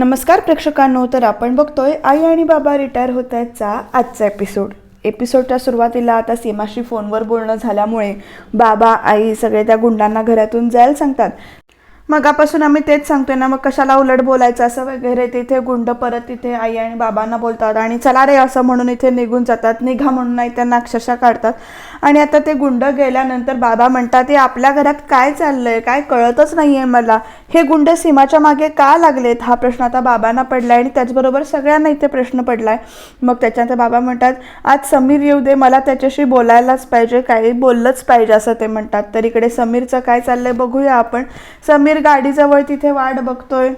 नमस्कार प्रेक्षकांनो तर आपण बघतोय आई आणि बाबा रिटायर होत आहेतचा आजचा एपिसोड एपिसोडच्या सुरुवातीला आता सीमाशी फोनवर बोलणं झाल्यामुळे बाबा आई सगळे त्या गुंडांना घरातून जायला सांगतात. मगापासून आम्ही तेच सांगतोय ना मग कशाला उलट बोलायचं? असं वगैरे तिथे गुंड परत तिथे आई आणि बाबांना बोलतात आणि चला रे असं म्हणून इथे निघून जातात. निघा म्हणून नाही त्यांना अक्षरशः काढतात. आणि आता ते गुंड गेल्यानंतर बाबा म्हणतात हे आपल्या घरात काय चाललंय? काय कळतच नाही आहे मला. हे गुंड सीमाच्या मागे का लागलेत? हा प्रश्न आता बाबांना पडलाय आणि त्याचबरोबर सगळ्यांना इथे प्रश्न पडलाय. मग त्याच्यानंतर बाबा म्हणतात आज समीर येऊ दे मला त्याच्याशी बोलायलाच पाहिजे काही बोललंच पाहिजे असं ते म्हणतात. तर इकडे समीरचं काय चाललंय बघूया आपण. समीर गाडीजवळ तिथे वाट बघतोय.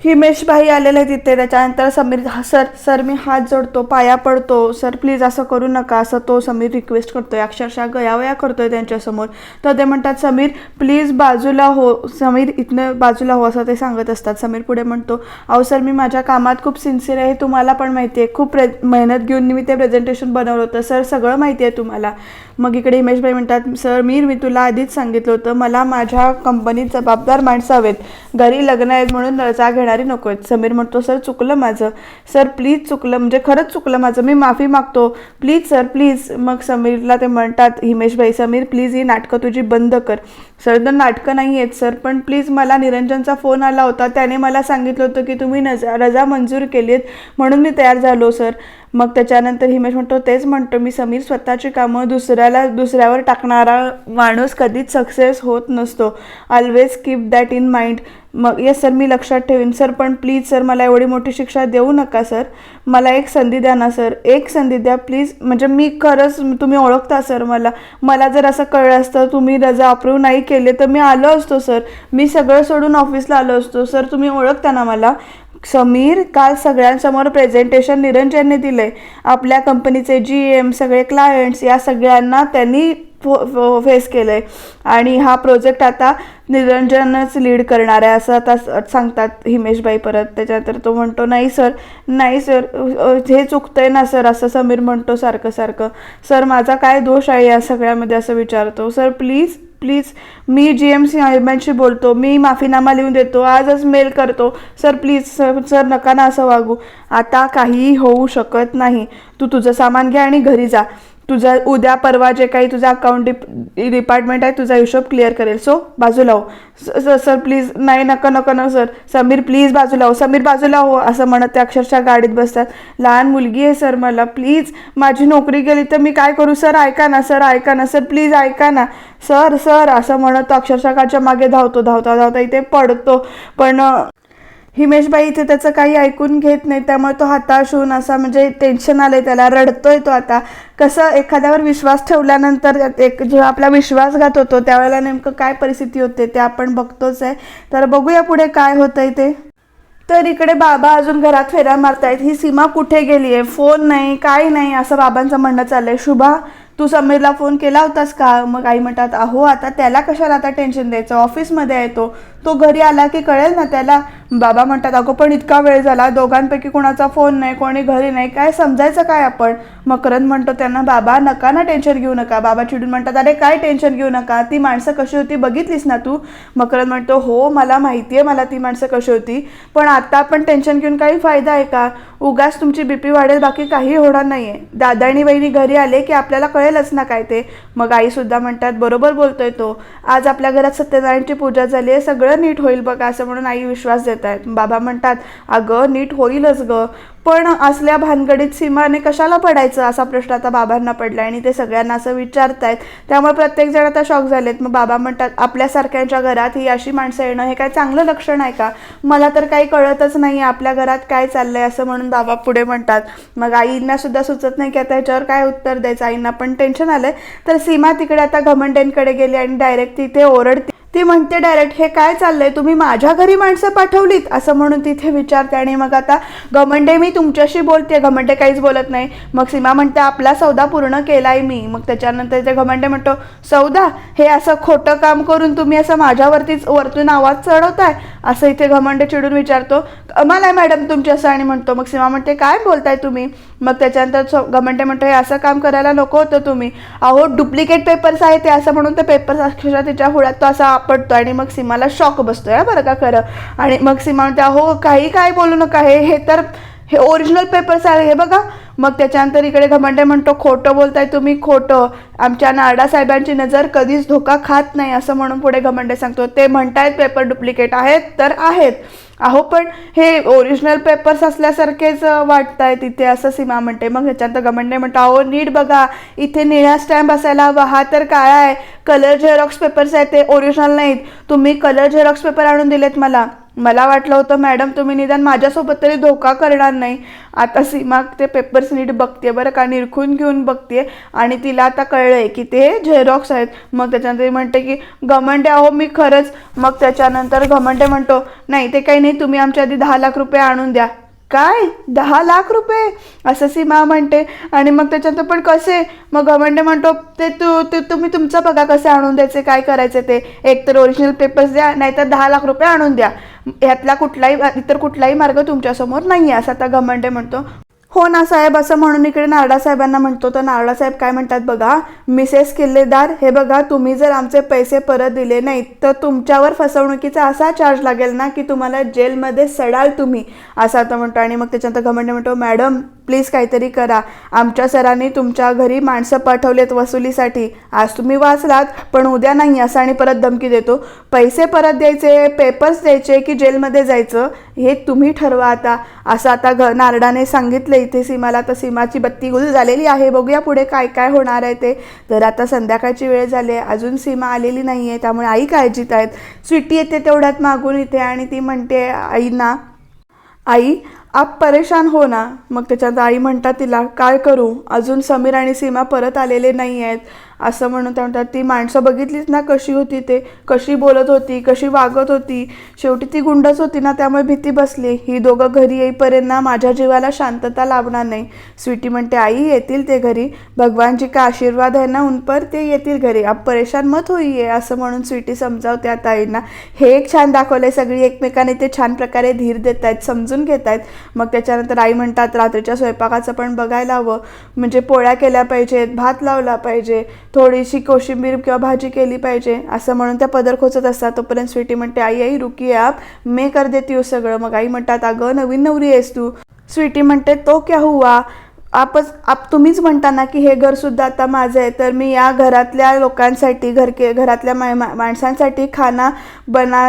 हिमेश भाई आलेले तिथे त्याच्यानंतर समीर "हा, सर सर मी हात जोडतो पाया पडतो. सर प्लीज असं करू नका. असं तो समीर रिक्वेस्ट करतोय. अक्षरशः गयावया करतोय त्यांच्यासमोर. तर ते म्हणतात समीर प्लीज बाजूला हो. समीर इथनं बाजूला हो असं ते सांगत असतात. समीर पुढे म्हणतो अहो सर मी माझ्या कामात खूप सिन्सिअर आहे. तुम्हाला पण माहिती आहे खूप प्रे मेहनत घेऊन मी ते प्रेझेंटेशन बनवलं होतं. सर सगळं माहिती आहे तुम्हाला. मग इकडे हिमेश भाई म्हणतात सर मी मी तुला आधीच सांगितलं होतं मला माझ्या कंपनीत जबाबदार माणसं हवेत. घरी लग्न आहेत म्हणून रजा घेणारी नको आहेत. समीर म्हणतो सर चुकलं माझं. सर प्लीज चुकलं म्हणजे खरंच चुकलं माझं. मी माफी मागतो. प्लीज सर प्लीज मग समीरला ते म्हणतात हिमेश भाई समीर प्लीज ही नाटकं तुझी बंद कर. सर तर नाटकं नाही आहेत सर पण प्लीज मला निरंजनचा फोन आला होता. त्याने मला सांगितलं होतं की तुम्ही नजा रजा मंजूर केली आहेत म्हणून मी तयार झालो सर मग त्याच्यानंतर हिमेश म्हणतो तेच म्हणतो मी समीर स्वतःची कामं दुसऱ्याला दुसऱ्यावर टाकणारा माणूस कधीच सक्सेस होत नसतो. Always keep that in mind मग येस सर मी लक्षात ठेवीन. सर पण प्लीज सर मला एवढी मोठी शिक्षा देऊ नका सर मला एक संधी द्या ना सर एक संधी द्या प्लीज म्हणजे मी खरंच तुम्ही ओळखता सर मला. मला जर असं कळलं असतं तुम्ही रजा अप्रूव्ह नाही केले तर मी आलो असतो सर मी सगळं सोडून ऑफिसला आलो असतो. सर तुम्ही ओळखता ना मला. समीर काल सगळ्यांसमोर प्रेझेंटेशन निरंजनने दिले. आपल्या कंपनीचे जी एम सगळे क्लायंट्स या सगळ्यांना त्यांनी फेस केलंय आणि हा प्रोजेक्ट आता निरंजनच लीड करणार आहे असं आता सांगतात हिमेशबाई परत. त्याच्यानंतर तो म्हणतो नाही सर नाही सर हे चुकतंय ना सर असं समीर म्हणतो सारखं सारखं. सर माझा काय दोष आहे या सगळ्यामध्ये? असं विचारतो. सर प्लीज प्लीज मी जी एम सी आयमॅनशी बोलतो मी माफीनामा लिहून देतो आजच मेल करतो. सर प्लीज सर सर नका ना असं वागू. आता काहीही होऊ शकत नाही. तू तुझं सामान घे आणि घरी जा. तुझा उद्या परवा जे काही तुझा अकाउंट डिप डिपार्टमेंट आहे तुझा हिशोब क्लिअर करेल. सो बाजूला हो स- सर प्लीज नाही नका नको न सर समीर प्लीज बाजूला हो समीर बाजूला हो असं म्हणत ते अक्षरशः गाडीत बसतात. लहान मुलगी आहे सर मला. प्लीज माझी नोकरी गेली तर मी काय करू सर ऐका ना सर ऐका ना सर प्लीज ऐका ना. सर सर असं म्हणत तो अक्षरशः काच्या मागे धावतो धावता धावता इथे पडतो. पण हिमेशबाई इथे त्याचं काही ऐकून घेत नाही त्यामुळे तो हताश होऊन असा म्हणजे टेन्शन आलंय त्याला रडतोय तो आता. कसं एखाद्यावर विश्वास ठेवल्यानंतर एक जेव्हा आपला विश्वासघात होतो त्यावेळेला नेमकं काय परिस्थिती होते ते आपण बघतोच आहे. तर बघूया पुढे काय होतंय ते. तर इकडे बाबा अजून घरात फेऱ्या मारतायत ही सीमा कुठे गेली आहे फोन नाही काय नाही असं बाबांचं म्हणणं चाललंय. शुभा तू समीरला फोन केला होतास का? मग आई म्हणतात अहो आता त्याला कशाला आता टेन्शन द्यायचं? ऑफिसमध्ये आहे तो. तो घरी आला की कळेल ना त्याला? बाबा म्हणतात अगं पण इतका वेळ झाला दोघांपैकी कोणाचा फोन नाही कोणी घरी नाही काय समजायचं काय आपण? मकरंद म्हणतो त्यांना बाबा नका ना टेन्शन घेऊ नका. बाबा चिडून म्हणतात अरे काय टेन्शन घेऊ नका? ती माणसं कशी होती बघितलीस ना तू? मकरंद म्हणतो हो मला माहिती आहे मला ती माणसं कशी होती पण आता आपण टेन्शन घेऊन काही फायदा आहे का? उगाच तुमची बीपी वाढेल बाकी काही होणार नाही आहे दादा आणि वहिनी घरी आले की आपल्याला कळेलच ना काय ते. मग आईसुद्धा म्हणतात बरोबर बोलतोय तो. आज आपल्या घरात सत्यनारायणची पूजा झाली आहे सगळं नीट होईल बघा असं म्हणून आई विश्वास देते आहेत. बाबा म्हणतात अगं नीट होईलच ग. पण असल्या भानगडीत सीमाने कशाला पडायचं? असा प्रश्न आता बाबांना पडला आणि ते सगळ्यांना असं विचारतायत. त्यामुळे प्रत्येक जण आता शॉक झालेत. मग बाबा म्हणतात आपल्यासारख्यांच्या घरात ही अशी माणसं येणं हे काय चांगलं लक्षण आहे का? मला तर काही कळतच नाही आपल्या घरात काय चाललंय? असं म्हणून बाबा पुढे म्हणतात. मग आईंना सुद्धा सुचत नाही की आता ह्याच्यावर काय उत्तर द्यायचं. आईंना पण टेन्शन आलंय. तर सीमा तिकडे आता घमंडेंकडे गेली आणि डायरेक्ट तिथे ओरडते. ती म्हणते डायरेक्ट हे काय चाललंय? तुम्ही माझ्या घरी माणसं पाठवलीत? असं म्हणून तिथे विचारते आणि मग आता घमंडे मी तुमच्याशी बोलते घमंडे काहीच बोलत नाही. मग सीमा म्हणते आपला सौदा पूर्ण केलाय मी. मग त्याच्यानंतर ते घमंडे म्हणतो सौदा? हे असं खोटं काम करून तुम्ही असं माझ्यावरतीच वरतून आवाज चढवताय? असं इथे घमंडे चिडून विचारतो मला आहे मॅडम तुमची? असं आणि म्हणतो. मग सीमा म्हणते काय बोलताय तुम्ही? मग त्याच्यानंतर गव्हर्नमेंट म्हणतो हे असं काम करायला नको होतं तुम्ही. अहो डुप्लिकेट पेपर्स आहे ते असं म्हणून ते पेपर्स अक्षरशः तिच्या होळ्यात तो असा आपटतो आणि मग सीमाला शॉक बसतो आहे बरं का खरं. आणि मग सीमा म्हणते अहो काही काय बोलू नका हे हे तर हे ओरिजिनल पेपर्स आहे हे बघा. मग त्याच्यानंतर इकडे घमंडे म्हणतो खोटं बोलताय तुम्ही खोटं. आमच्या नारडा साहेबांची नजर कधीच धोका खात नाही असं म्हणून पुढे घमंडे सांगतो. ते म्हणतायत पेपर डुप्लिकेट आहेत तर आहेत. अहो पण हे ओरिजिनल पेपर्स असल्यासारखेच वाटत आहे तिथे असं सीमा म्हणते. मग ह्याच्यानंतर गमंडे म्हणतो अहो नीट बघा इथे निळा स्टॅम्प असायला हवा. हा तर काळा आहे? कलर झेरॉक्स पेपर्स आहेत ते ओरिजिनल नाहीत. तुम्ही कलर झेरॉक्स पेपर आणून दिलेत मला. मला वाटलं होतं मॅडम तुम्ही निदान माझ्यासोबत तरी धोका करणार नाही. आता सीमा ते पेपर्स नीट बघते बरं का निरखून घेऊन बघते आणि तिला आता कळलंय की ते झेरॉक्स आहेत. मग त्याच्यानंतर म्हणते की घमंडे अहो मी खरंच. मग त्याच्यानंतर घमंडे म्हणतो नाही ते काही नाही तुम्ही आमच्या आधी दहा लाख रुपये आणून द्या. काय? दहा लाख रुपये? असं सीमा म्हणते. आणि मग त्याच्यानंतर पण कसे? मग घमंडे म्हणतो ते तू ते तुम्ही तुमचं बघा कसे आणून द्यायचे काय करायचे ते. एक तर ओरिजिनल पेपर्स द्या नाहीतर दहा लाख रुपये आणून द्या. ह्यातला कुठलाही इतर कुठलाही मार्ग तुमच्यासमोर नाही आहे असं आता घमंडे म्हणतो. हो ना साहेब असं म्हणून इकडे नारडा साहेबांना म्हणतो. तर नारडा साहेब काय म्हणतात बघा मिसेस किल्लेदार हे बघा तुम्ही जर आमचे पैसे परत दिले नाहीत तर तुमच्यावर फसवणुकीचा असा चार्ज लागेल ना की तुम्हाला जेलमध्ये सडाल तुम्ही असं आता म्हणतो. आणि मग त्याच्यानंतर घमंड म्हणतो मॅडम प्लीज काहीतरी करा. आमच्या सरांनी तुमच्या घरी माणसं पाठवलेत वसुलीसाठी. आज तुम्ही वाचलात पण उद्या नाही असं आणि परत धमकी देतो. पैसे परत द्यायचे पेपर्स द्यायचे की जेलमध्ये जायचं हे तुम्ही ठरवा आता. असं आता घ नारडाने सांगितलं इथे सीमाला तर सीमाची बत्ती गुल झालेली आहे. बघूया पुढे काय काय होणार आहे ते. तर आता संध्याकाळची वेळ झाली आहे. अजून सीमा आलेली नाही आहे त्यामुळे आई काळजीत आहेत. स्वीटी येते तेवढ्यात मागून इथे आणि ती म्हणते आईना आई आप परेशान हो ना. मग त्याच्यात आई म्हणतात तिला काय करू? अजून समीर आणि सीमा परत आलेले नाही आहेत असं म्हणून त्या म्हणतात ती माणसं बघितलीच ना कशी होती ते कशी बोलत होती कशी वागत होती. शेवटी ती गुंडच होती ना त्यामुळे भीती बसली. ही दोघं घरी येईपर्यंत ना माझ्या जीवाला शांतता लाभणार नाही. स्वीटी म्हणते आई येतील ते घरी. भगवानजी का आशीर्वाद आहे ना उनपर ते येतील घरी. आप परेशान मत होईये असं म्हणून स्वीटी समजावते आता आईंना. हे एक छान दाखवलंय सगळी एकमेकांनी ते छान प्रकारे धीर देत आहेत समजून घेत आहेत मग त्याच्यानंतर आई म्हणतात रात्रीच्या स्वयंपाकाचं पण बघायला हवं. म्हणजे पोळ्या केल्या पाहिजेत भात लावला पाहिजे. थोडीशी कोशिंबीर किंवा भाजी केली पाहिजे असं म्हणून त्या पदर खोचत असतात. तोपर्यंत स्वीटी म्हणते आई आई रुकी आप मे कर देते हो सगळं. मग आई म्हणतात अगं नवीन नवरी आहेस तू. स्वीटी म्हणते तो क्या हुआ? आपच आप तुम्हीच म्हणता ना की हे घरसुद्धा आता माझं आहे. तर मी या घरातल्या लोकांसाठी घरके घरातल्या मा माणसांसाठी खाना बना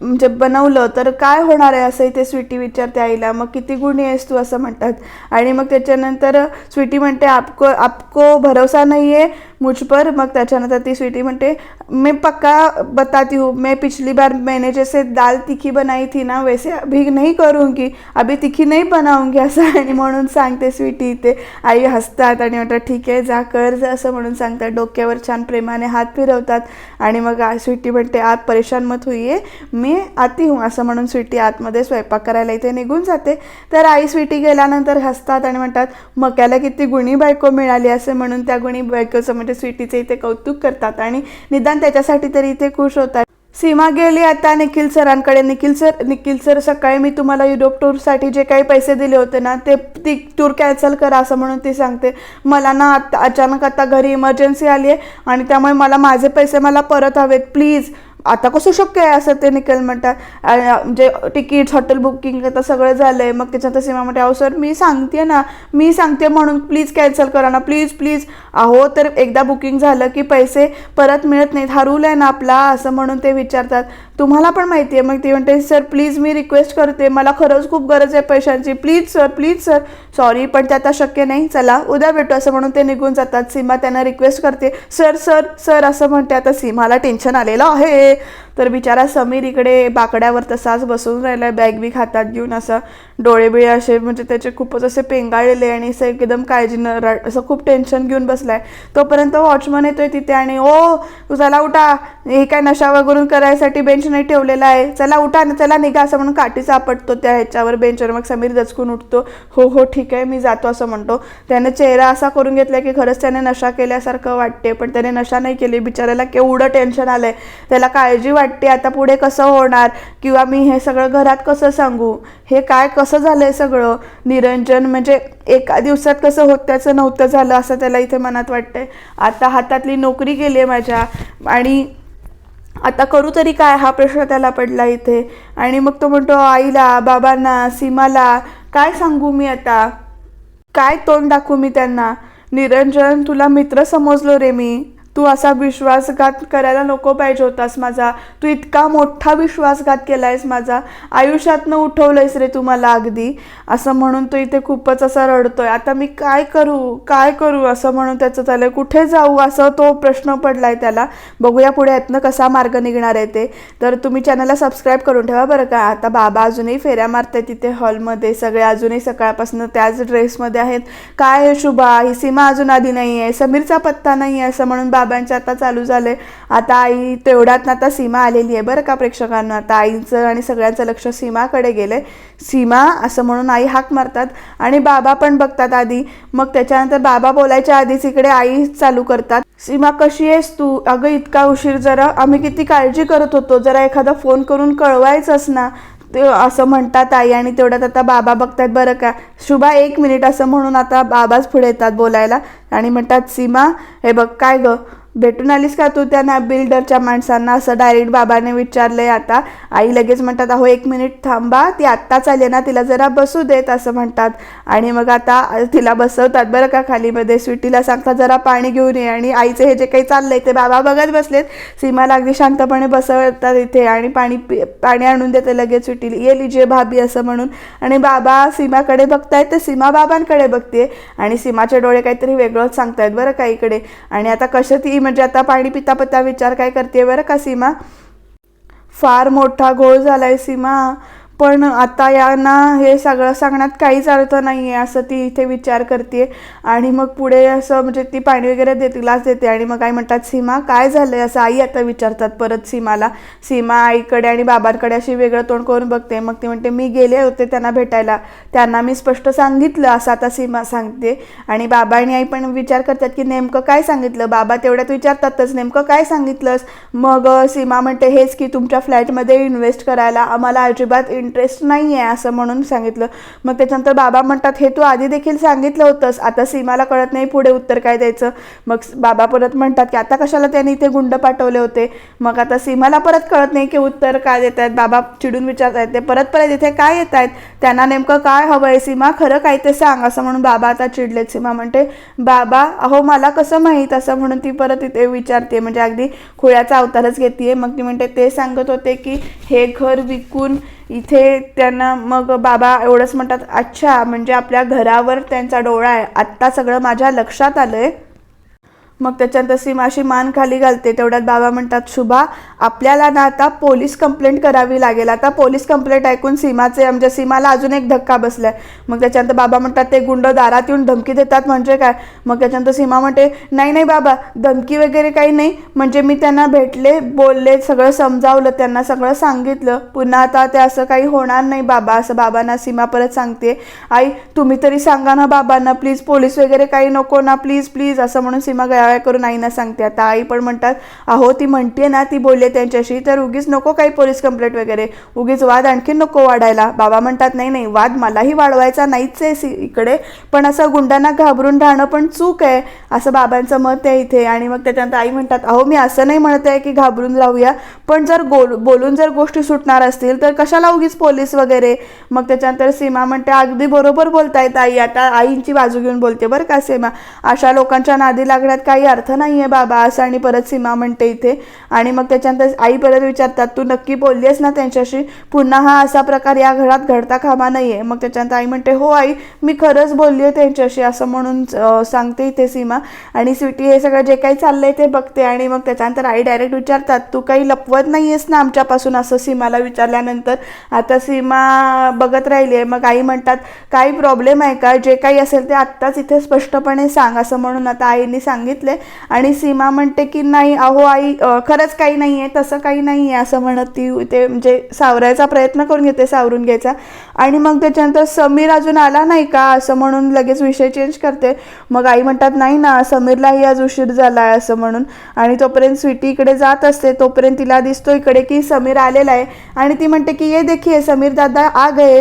म्हणजे बनवलं तर काय होणार आहे? असंही ते स्वीटी विचारते आईला. मग किती गुणी आहेस तू? असं म्हणतात. आणि मग त्याच्यानंतर स्वीटी म्हणते आपको आपको भरोसा नाही आहे मुझ पर मग त्याच्यानंतर ती स्वीटी म्हणते मैं पक्का बताती हूँ मैं पिछली बार मैंने जैसे दाल तिखी बनाई थी ना वैसे अभी नहीं करूंगी अभी तिखी नहीं बनाऊंगी असं आणि म्हणून सांगते स्वीटी इथे. आई हसतात आणि म्हणतात ठीक आहे जा कर जा असं म्हणून सांगतात. डोक्यावर छान प्रेमाने हात फिरवतात आणि मग स्वीटी म्हणते आत परेशान मत होईये मी आती हूँ असं म्हणून स्वीटी आतमध्ये स्वयंपाक करायला इथे निघून जाते. तर आई स्वीटी गेल्यानंतर हसतात आणि म्हणतात मक्याला किती गुणी बायको मिळाली असं म्हणून त्या गुणी बायकोचं म्हणजे म्हणजे स्वीटीचे इथे कौतुक करतात आणि निदान त्याच्यासाठी तरी इथे खुश होतात. सीमा गेली आता निखिल सरांकडे. निखिल सर निखिल सर सकाळी मी तुम्हाला युरोप टूरसाठी जे काही पैसे दिले होते ना ते ती टूर कॅन्सल करा असं म्हणून ती सांगते. मला ना आता अचानक आता घरी इमर्जन्सी आली आहे आणि त्यामुळे मला माझे पैसे मला परत हवेत. प्लीज आता कसं शक्य आहे असं ते निखिल म्हणतात. म्हणजे तिकीट्स हॉटेल बुकिंग आता सगळं झालं आहे मग त्याच्यात सीमा म्हणते अहो सर मी सांगते ना. मी सांगते म्हणून प्लीज कॅन्सल करा ना. प्लीज प्लीज अहो तर एकदा बुकिंग झालं की पैसे परत मिळत नाहीत. हा रूल आहे ना आपला असं म्हणून ते विचारतात. तुम्हाला पण माहिती आहे मग ती म्हणते सर प्लीज मी रिक्वेस्ट करते. मला खरंच खूप गरज आहे पैशांची. Please sir please sir sorry पण ते आता शक्य नाही. चला उद्या भेटू असं म्हणून ते निघून जातात. सीमा त्यांना रिक्वेस्ट करते सर सर सर असं म्हणते. आता सीमाला टेन्शन आलेलं आहे. तर बिचारा समीर इकडे बाकड्यावर तसाच बसून राहिलाय बॅग बी हातात घेऊन असं. डोळे बिळे असे म्हणजे त्याचे खूपच असे पेंगाळलेले आणि असं एकदम काळजी न असं खूप टेन्शन घेऊन बसलाय. तोपर्यंत वॉचमन येतोय तिथे आणि ओ चला उठा. हे काय नशा वगैरे करायसाठी बेंच नाही ठेवलेला आहे. चला उठा चला निघा असं म्हणून काठीचा आपटतो त्या ह्याच्यावर बेंचवर मग समीर दचकून उठतो हो हो ठीक आहे मी जातो असं म्हणतो. त्याने चेहरा असा करून घेतला की खरंच त्याने नशा केल्यासारखं वाटते पण त्याने नशा नाही केली. बिचाऱ्याला केवढं टेन्शन आलंय. त्याला काळजी वाटते आता पुढे कसं होणार किंवा मी हे सगळं घरात कसं सांगू? हे काय कसं झालंय सगळं? निरंजन म्हणजे एका दिवसात कसं होत त्याचं नव्हतं झालं असं त्याला इथे मनात वाटतंय. आता हातातली नोकरी गेली आहे माझ्या आणि आता करू तरी काय? हा प्रश्न त्याला पडला इथे. आणि मग तो म्हणतो आईला बाबांना सीमाला काय सांगू मी आता? काय तोंड दाखवू मी त्यांना? निरंजन तुला मित्र समजलो रे मी. तू असा विश्वासघात करायला नको पाहिजे होतास माझा. तू इतका मोठा विश्वासघात केला आहेस माझा. आयुष्यातनं उठवलंयस रे तू मला अगदी. असं म्हणून तो इथे खूपच असा रडतोय. आता मी काय करू? काय करू? असं म्हणून त्याचं त्याला कुठे जाऊ? असं तो प्रश्न पडलाय त्याला. बघूया पुढे यातनं कसा मार्ग निघणार आहे ते. तर तुम्ही चॅनलला सबस्क्राईब करून ठेवा बरं का. आता बाबा अजूनही फेऱ्या मारताय तिथे हॉलमध्ये सगळे अजूनही सकाळपासून त्याच ड्रेसमध्ये आहेत. काय आहे शुभा? ही सीमा अजून आधी नाही आहे समीरचा पत्ता नाही आहे असं म्हणून बाबांचे आता चालू झाले आता आई तेवढ्यात आता सीमा आलेली आहे बरं का प्रेक्षकांना? आता आईचं आणि सगळ्यांचं लक्ष सीमाकडे गेलंय. सीमा असं म्हणून आई हाक मारतात आणि बाबा पण बघतात आधी. मग त्याच्यानंतर बाबा बोलायच्या आधीच इकडे आई चालू करतात. सीमा कशी आहेस तू? अगं इतका उशीर जरा. आम्ही किती काळजी करत होतो. जरा एखादा फोन करून कळवायचंच ना. ते असं म्हणतात आई आणि तेवढ्यात आता बाबा बघतात बरं का. शुभा एक मिनिट असं म्हणून आता बाबाच पुढे येतात बोलायला आणि म्हणतात सीमा हे बघ काय ग? भेटून आलीस का तू त्या ना बिल्डरच्या माणसांना? असं डायरेक्ट बाबाने विचारलंय आता. आई लगेच म्हणतात अहो एक मिनिट थांबा ती आत्ताच आली ना तिला जरा बसू देत असं म्हणतात. आणि मग आता तिला बसवतात बरं का खालीमध्ये. स्वीटीला सांगतात जरा पाणी घेऊन ये. आणि आईचं हे जे काही चाललंय ते बाबा बघत बसलेत. सीमाला अगदी शांतपणे बसवतात इथे आणि पाणी पि- पाणी आणून देते लगेच स्वीटीला. ये लिजे भाभी असं म्हणून. आणि बाबा सीमाकडे बघतायत तर सीमा बाबांकडे बघते. आणि सीमाचे डोळे काहीतरी वेगळंच सांगतायत बरं का इकडे. आणि आता कसं ती म्हणजे आता पाणी पिता पिता विचार काय करते बरं का सीमा? फार मोठा घोळ झालाय सीमा. पण आता यांना हे सगळं सांगण्यात काहीच अर्थ नाही आहे असं ती इथे विचार करते आणि मग पुढे असं म्हणजे ती पाणी वगैरे देते ग्लास देते आणि मग आई म्हणतात सीमा काय झालंय? असं आई आता विचारतात परत सीमाला. सीमा आईकडे आणि बाबांकडे अशी वेगळं तोंड करून बघते. मग ती म्हणते मी गेले होते त्यांना भेटायला. त्यांना मी स्पष्ट सांगितलं असं आता सीमा सांगते. आणि बाबा आणि आई पण विचार करतात की नेमकं काय सांगितलं? बाबा तेवढ्यात विचारतातच नेमकं काय सांगितलंस? मग सीमा म्हणते हेच की तुमच्या फ्लॅटमध्ये इन्व्हेस्ट करायला आम्हाला अजिबात इंटरेस्ट नाही आहे असं म्हणून सांगितलं. मग त्याच्यानंतर बाबा म्हणतात हे तू आधी देखील सांगितलं होतंस. आता सीमाला कळत नाही पुढे उत्तर काय द्यायचं. मग बाबा परत म्हणतात की आता कशाला त्यांनी इथे गुंड पाठवले होते? मग आता सीमाला परत कळत नाही की उत्तर काय देत आहेत. बाबा चिडून विचारत आहेत ते परत परत इथे काय येत आहेत? त्यांना नेमकं काय हवं आहे सीमा खरं काय ते सांग. असं म्हणून बाबा आता चिडलेत. सीमा म्हणते बाबा अहो मला कसं माहीत? असं म्हणून ती परत इथे विचारते. म्हणजे अगदी खुळ्याचा अवतारच घेते मग ती म्हणते ते सांगत होते की हे घर विकून इथे त्यांना मग बाबा एवढंच म्हणतात अच्छा म्हणजे आपल्या घरावर त्यांचा डोळा आहे. आत्ता सगळं माझ्या लक्षात आलं आहे मग त्याच्यानंतर सीमा अशी मान खाली घालते. तेवढ्यात बाबा म्हणतात शुभा आपल्याला ना आता पोलीस कंप्लेंट करावी लागेल. आता पोलीस कंप्लेंट ऐकून सीमाचे म्हणजे सीमाला अजून एक धक्का बसलाय. मग त्याच्यानंतर बाबा म्हणतात ते गुंड दारात येऊन धमकी देतात म्हणजे काय? मग त्याच्यानंतर सीमा म्हणते नाही नाही बाबा धमकी वगैरे काही नाही. म्हणजे मी त्यांना भेटले बोलले सगळं समजावलं त्यांना सगळं सांगितलं. पुन्हा आता ते असं काही होणार नाही बाबा असं बाबांना सीमा परत सांगते. आई तुम्ही तरी सांगा ना बाबांना प्लीज पोलीस वगैरे काही नको ना प्लीज प्लीज असं म्हणून सीमा गया गयावया करून आईना सांगते. आता आई पण म्हणतात अहो ती म्हणते ना ती बोलले त्यांच्याशी तर उगीच नको काही पोलीस कंप्लेंट वगैरे. उगीच वाद आणखी नको वाढायला. बाबा म्हणतात नाही नाही वाद मलाही वाढवायचा नाहीच आहे सी इकडे. पण असं गुंडांना घाबरून राहणं पण चूक आहे असं बाबांचं मत आहे इथे. आणि मग त्याच्यानंतर आई म्हणतात अहो मी असं नाही म्हणत आहे की घाबरून राहूया. पण जर गोल बोलून जर गोष्टी सुटणार असतील तर कशाला उगीच पोलीस वगैरे? मग त्याच्यानंतर सीमा म्हणते अगदी बरोबर बोलतायत आई. आता आईंची बाजू घेऊन बोलते बरं का सीमा? अशा लोकांच्या नादी लागण्यात काय काही अर्थ नाही आहे बाबा असं आणि परत सीमा म्हणते इथे. आणि मग त्याच्यानंतर आई परत विचारतात तू नक्की बोलली आहेस ना त्यांच्याशी? पुन्हा हा असा प्रकार या घरात घडता कामा नाही आहे मग त्याच्यानंतर आई म्हणते हो आई मी खरंच बोलली आहे त्यांच्याशी असं म्हणून सांगते इथे सीमा. आणि स्वीटी हे सगळं जे काही चाललंय ते बघते आणि मग त्याच्यानंतर आई डायरेक्ट विचारतात तू काही लपवत नाही आहेस ना आमच्यापासून? असं सीमाला विचारल्यानंतर. आता सीमा बघत राहिली आहे मग आई म्हणतात काही प्रॉब्लेम आहे का? जे काही असेल ते आत्ताच इथे स्पष्टपणे सांग असं म्हणून आता आईने सांगितलं. सांगितले. आणि सीमा म्हणते की नाही अहो आई खरंच काही नाही आहे तसं काही नाही आहे असं म्हणत ती ते म्हणजे सावरायचा प्रयत्न करून घेते सावरून घ्यायचा. आणि मग त्याच्यानंतर समीर अजून आला नाही का असं म्हणून लगेच विषय चेंज करते. मग आई म्हणतात नाही ना समीरलाही आज उशीर झाला आहे असं म्हणून. आणि तोपर्यंत स्वीटी इकडे जात असते. तोपर्यंत तिला दिसतो इकडे की समीर आलेला आहे. आणि ती म्हणते की ये देखिए समीर दादा आ गए.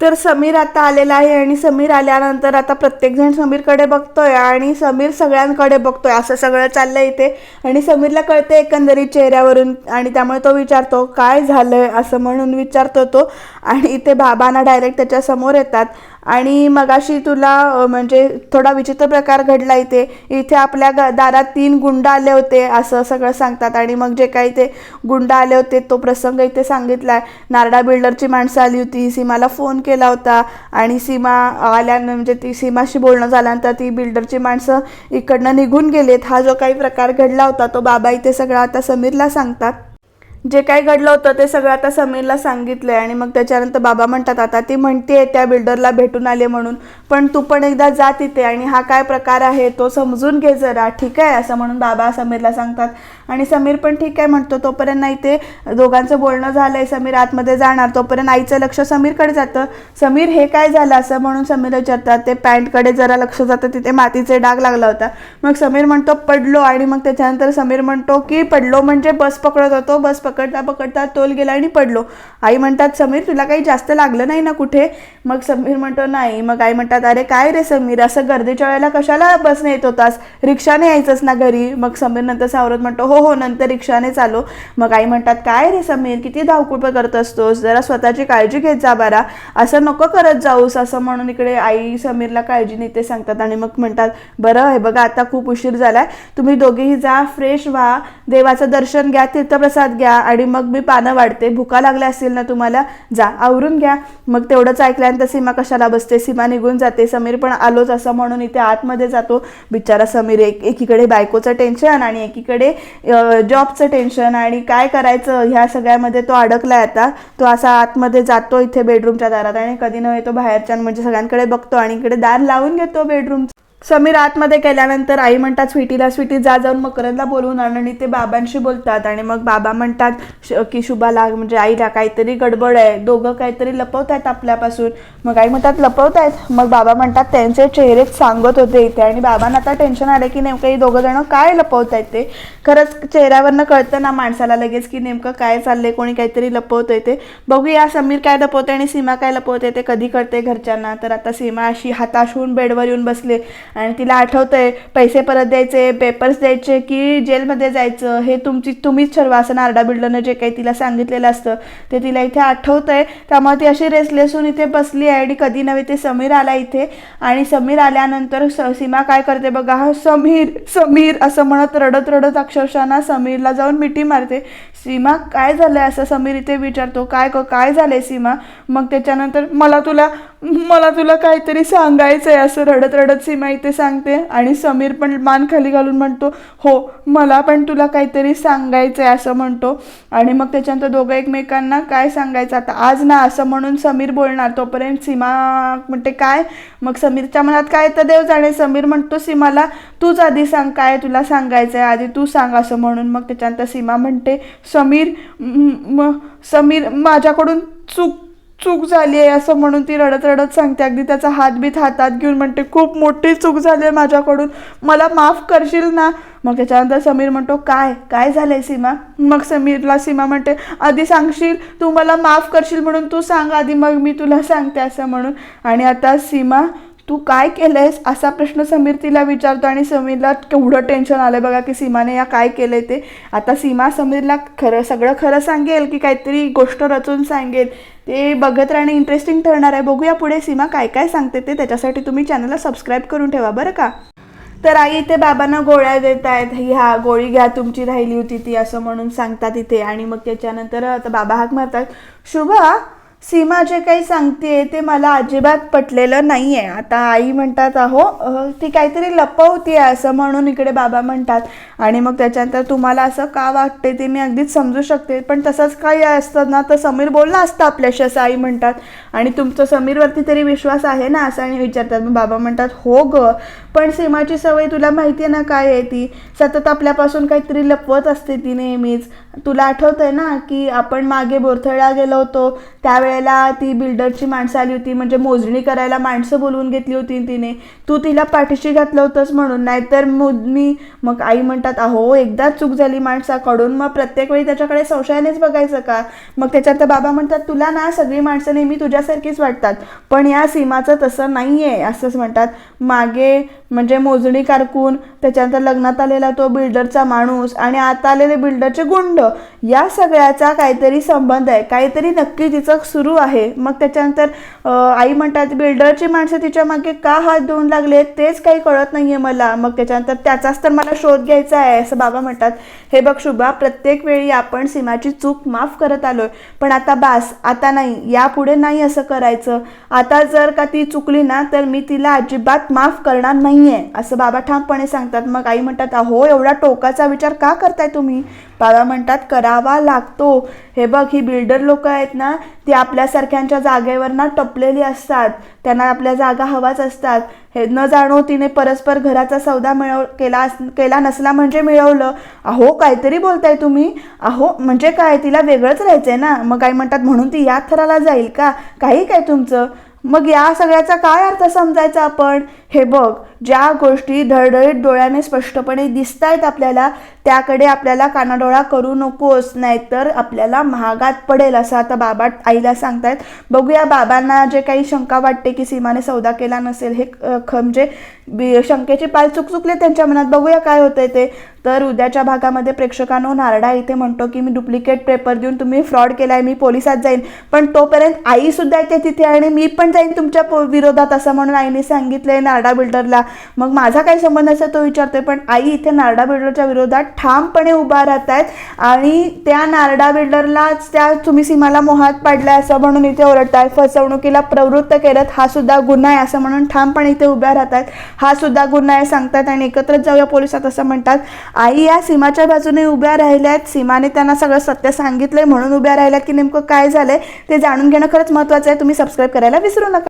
तर समीर आता आलेला आहे आणि समीर आल्यानंतर आता प्रत्येकजण समीरकडे बघतोय आणि समीर सगळ्यांकडे बघतोय. असं सगळं चाललंय इथे. आणि समीरला कळते एकंदरीत चेहऱ्यावरून आणि त्यामुळे तो विचारतो काय झालंय? असं म्हणून विचारतो तो. आणि इथे बाबांना डायरेक्ट त्याच्यासमोर येतात. आणि मगाशी तुला म्हणजे थोडा विचित्र प्रकार घडला इथे. इथे आपल्या ग- दारात तीन गुंड आले होते असं सगळं सांगतात. आणि मग जे काही ते गुंड आले होते तो प्रसंग इथे सांगितलाय. नारडा बिल्डरची माणसं आली होती सीमाला फोन केला होता. आणि सीमा आल्यानं म्हणजे ती सीमाशी बोलणं झाल्यानंतर ती बिल्डरची माणसं इकडनं निघून गेलेत. हा जो काही प्रकार घडला होता तो बाबा इथे सगळं आता समीरला सांगतात. जे काही घडलं होतं ते सगळं आता समीरला सांगितलंय आणि मग त्याच्यानंतर बाबा म्हणतात आता ती म्हणते त्या बिल्डरला भेटून आले म्हणून पण तू पण एकदा जा तिथे आणि हा काय प्रकार आहे तो समजून घे जरा ठीक आहे? असं म्हणून बाबा समीरला सांगतात. आणि समीर पण ठीक आहे म्हणतो तोपर्यंत नाही ते दोघांचं बोलणं झालंय समीर आतमध्ये जाणार तोपर्यंत आईचं लक्ष समीरकडे जातं. समीर हे काय झालं असं म्हणून समीर विचारतात ते पॅन्टकडे जरा लक्ष जातं तिथे मातीचे डाग लागला होता. मग समीर म्हणतो पडलो आणि मग त्याच्यानंतर समीर म्हणतो की पडलो म्हणजे बस पकडत होतो बस पकडता पकडता तोल गेला आणि पडलो. आई म्हणतात समीर तुला काही जास्त लागलं नाही ना कुठे? मग समीर म्हणतो नाही. मग आई म्हणतात अरे काय रे समीर असं गर्दीच्या वेळेला कशाला बसने येत होतास? रिक्षाने यायचंच ना घरी? मग समीर नंतर सावरत म्हणतो हो हो, हो नंतर रिक्षाने चालो. मग आई म्हणतात काय रे समीर किती धावकुळ करत असतोस? जरा स्वतःची काळजी घेत जा बारा. असं नको करत जाऊस असं म्हणून इकडे आई समीरला काळजी नेते सांगतात. आणि मग म्हणतात बरं हे बघा आता खूप उशीर झालाय. तुम्ही दोघेही जा फ्रेश व्हा. देवाचं दर्शन घ्या तीर्थप्रसाद घ्या आणि मग मी पानं वाढते. भुका लागल्या असतील ना तुम्हाला जा आवरून घ्या. मग तेवढंच ऐकल्यानंतर सीमा कशाला बसते? सीमा निघून जाते. समीर पण आलोच असं म्हणून इथे आतमध्ये जातो. बिचारा समीर एक एकीकडे बायकोचं टेन्शन आणि एकीकडे जॉबचं टेन्शन आणि काय करायचं? ह्या सगळ्यामध्ये तो अडकलाय आता. तो असा आतमध्ये जातो इथे बेडरूमच्या दारात आणि कधी नव्हे तो बाहेरच्या म्हणजे सगळ्यांकडे बघतो आणि इकडे दार लावून घेतो बेडरूम समीर आतमध्ये गेल्यानंतर आई म्हणतात स्वीटीला स्वीटी जा जाऊन मकरंदला बोलवून आण. आणि ते बाबांशी बोलतात आणि मग बाबा म्हणतात श- की शुभाला म्हणजे आईला काहीतरी गडबड आहे. दोघं काहीतरी लपवत आहेत आपल्यापासून. मग आई म्हणतात लपवत आहेत मग बाबा म्हणतात त्यांचे चेहरेच सांगत होते इथे. आणि बाबांना आता टेन्शन आलं की नेमकं हे दोघं जण काय लपवत आहेत ते. खरंच चेहऱ्यावरनं कळतं ना माणसाला लगेच की नेमकं काय चाललंय कोणी काहीतरी लपवतंय ते. बघूया समीर काय लपवते आणि सीमा काय लपवते ते कधी कळते घरच्यांना. तर आता सीमा अशी हताश होऊन बेडवर येऊन बसले. आणि तिला आठवतंय पैसे परत द्यायचे पेपर्स द्यायचे की जेलमध्ये जायचं हे तुमची तुम्हीच ठरवा असं नारडा बिल्डरनं जे काही तिला सांगितलेलं असतं ते तिला इथे आठवतंय. त्यामुळे ती अशी रेसलेस होऊन इथे बसली आहे आणि कधी नव्हे ते समीर आला इथे. आणि समीर आल्यानंतर स- सीमा काय करते बघा हा समीर समीर असं म्हणत रडत रडत अक्षरशः ना समीरला जाऊन मिठी मारते. सीमा काय झालं आहे असं समीर इथे विचारतो. काय क- काय झालं आहे सीमा? मग त्याच्यानंतर मला तुला मला तुला काहीतरी सांगायचं आहे असं रडत रडत सीमा इथे सांगते. आणि समीर पण मान खाली घालून म्हणतो हो मला पण तुला काहीतरी सांगायचं आहे असं म्हणतो. आणि मग त्याच्यानंतर दोघं एकमेकांना काय सांगायचं? आता आज ना असं म्हणून समीर बोलणार. तोपर्यंत सीमा म्हणते काय? मग समीरच्या मनात काय तर देव जाणे. समीर म्हणतो सीमाला तूच आधी सांग काय तुला सांगायचं आहे आधी तू सांग असं म्हणून मग त्याच्यानंतर सीमा म्हणते समीर म- समीर माझ्याकडून चूक चूक झाली आहे असं म्हणून ती रडत रडत सांगते. अगदी त्याचा हातबीत हातात घेऊन म्हणते खूप मोठी चूक झाली आहे माझ्याकडून. मला माफ करशील ना? मग त्याच्यानंतर समीर म्हणतो काय? काय झालंय सीमा? मग समीरला सीमा म्हणते आधी सांगशील? तू मला माफ करशील म्हणून तू सांग. आधी मग मी तुला सांगते असं म्हणून. आणि आता सीमा तू काय केलंयस असा प्रश्न समीर तिला विचारतो आणि समीरला केवढं टेन्शन आलंय बघा की सीमाने या काय केलंय ते. आता सीमा समीरला खरं सगळं खरं सांगेल की काहीतरी गोष्ट रचून सांगेल. ते बघत राहणे इंटरेस्टिंग ठरणार आहे. बघूया पुढे सीमा काय काय सांगते ते. त्याच्यासाठी तुम्ही चॅनलला सबस्क्राईब करून ठेवा बरं का? तर आई इथे बाबांना गोळ्या देत आहेत. ह्या गोळी घ्या तुमची राहिली होती ती असं म्हणून सांगतात इथे. आणि मग त्याच्यानंतर आता बाबा हाक मारतात. शुभ सीमा जे काही सांगते ते मला अजिबात पटलेलं नाही आहे आता आई म्हणतात अहो ती काहीतरी लपवती असं म्हणून इकडे बाबा म्हणतात. आणि मग त्याच्यानंतर तुम्हाला असं का वाटते ते मी अगदीच समजू शकते. पण तसंच काही असतं ना तर समीर बोलला असतं आपल्याशी असं आई म्हणतात. आणि तुमचं समीरवरती तरी विश्वास आहे ना असं आणि विचारतात. मग बाबा म्हणतात हो ग. पण सीमाची सवय तुला माहिती आहे ना काय आहे ती? सतत आपल्यापासून काहीतरी लपवत असते ती नेहमीच. तुला आठवत आहे ना की आपण मागे बोरथळला गेलो होतो. त्यावेळेला ती बिल्डरची माणसं आली होती. म्हणजे मोजणी करायला माणसं बोलवून घेतली होती तिने. तू तिला पाठीशी घातलं होतंस म्हणून. नाहीतर मग मी मग आई म्हणतात अहो एकदाच चूक झाली माणसाकडून मग प्रत्येक वेळी त्याच्याकडे संशयानेच बघायचं का? मग त्याच्यात बाबा म्हणतात तुला ना सगळी माणसं नेहमी तुझ्यासारखीच वाटतात. पण या सीमाचं तसं नाही आहे असंच म्हणतात. मागे म्हणजे मोजणी कारकून त्याच्यानंतर लग्नात आलेला तो बिल्डरचा माणूस आणि आता आलेले बिल्डरचे गुंड या सगळ्याचा काहीतरी संबंध आहे. काहीतरी नक्की तिचं सुरू आहे. मग त्याच्यानंतर आई म्हणतात बिल्डरची माणसं तिच्यामागे का हात धुवून लागले तेच काही कळत नाही आहे मला. मग त्याच्यानंतर त्याचाच तर मला शोध घ्यायचा आहे. असं बाबा म्हणतात. हे बघ शुभा प्रत्येक वेळी आपण सीमाची चूक माफ करत आलोय. पण आता बास आता नाही. यापुढे नाही असं करायचं. आता जर का ती चुकली ना तर मी तिला अजिबात माफ करणार नाही. नाहीये. असं बाबा ठामपणे सांगतात. मग आई म्हणतात अहो एवढा टोकाचा विचार का करताय तुम्ही? बाबा म्हणतात करावा लागतो. हे बघ ही बिल्डर लोक आहेत ना ती आपल्यासारख्यांच्या जागेवर ना टपलेली असतात. त्यांना आपल्या जागा हवाच असतात. हे न जाणो तिने परस्पर घराचा सौदा मिळव केला अस- केला नसला म्हणजे मिळवलं. अहो काहीतरी बोलताय तुम्ही? अहो म्हणजे काय? तिला वेगळंच राहायचंय ना. मग काय म्हणतात म्हणून ती या थराला जाईल का? काही काय तुमचं? मग या सगळ्याचा काय अर्थ समजायचा आपण? हे बघ ज्या गोष्टी धडधडीत डोळ्याने स्पष्टपणे दिसत आहेत आपल्याला त्याकडे आपल्याला कानाडोळा करू नकोस नाहीतर आपल्याला महागात पडेल असं आता बाबा आईला सांगतायत. बघूया बाबांना जे काही शंका वाटते की सीमाने सौदा केला नसेल हे ख म्हणजे बी- शंकेचे पाल चुकचुकले त्यांच्या मनात. बघूया काय होतंय ते. तर उद्याच्या भागामध्ये प्रेक्षकांनो नारडा इथे म्हणतो की मी डुप्लिकेट पेपर देऊन तुम्ही फ्रॉड केलाय मी पोलिसात जाईन. पण तोपर्यंत आई सुद्धा येते तिथे आणि मी पण जाईन तुमच्या पो- विरोधात असं म्हणून आईने सांगितलंय नारडा बिल्डरला मग माझा काय संबंध असा तो विचारतोय पण आई इथे नारडा बिल्डरच्या विरोधात ठामपणे उभा राहत आहेत आणि त्या नारडा बिल्डरलाच त्या तुम्ही सीमाला मोहात पाडलाय असं म्हणून इथे ओरडतायत फसवणुकीला प्रवृत्त केलं हा सुद्धा गुन्हा आहे असं म्हणून ठामपणे इथे उभ्या राहत आहेत हा सुद्धा गुन्हा आहे सांगतात आणि एकत्रच जाऊया पोलिसात असं म्हणतात. आई या सीमाच्या बाजूने उभ्या राहिल्यात. सीमाने त्यांना सगळं सत्य सांगितलंय म्हणून उभ्या राहिल्यात की नेमकं काय झालंय ते जाणून घेणं खरंच महत्त्वाचं आहे. तुम्ही सबस्क्राईब करायला विसरू नका.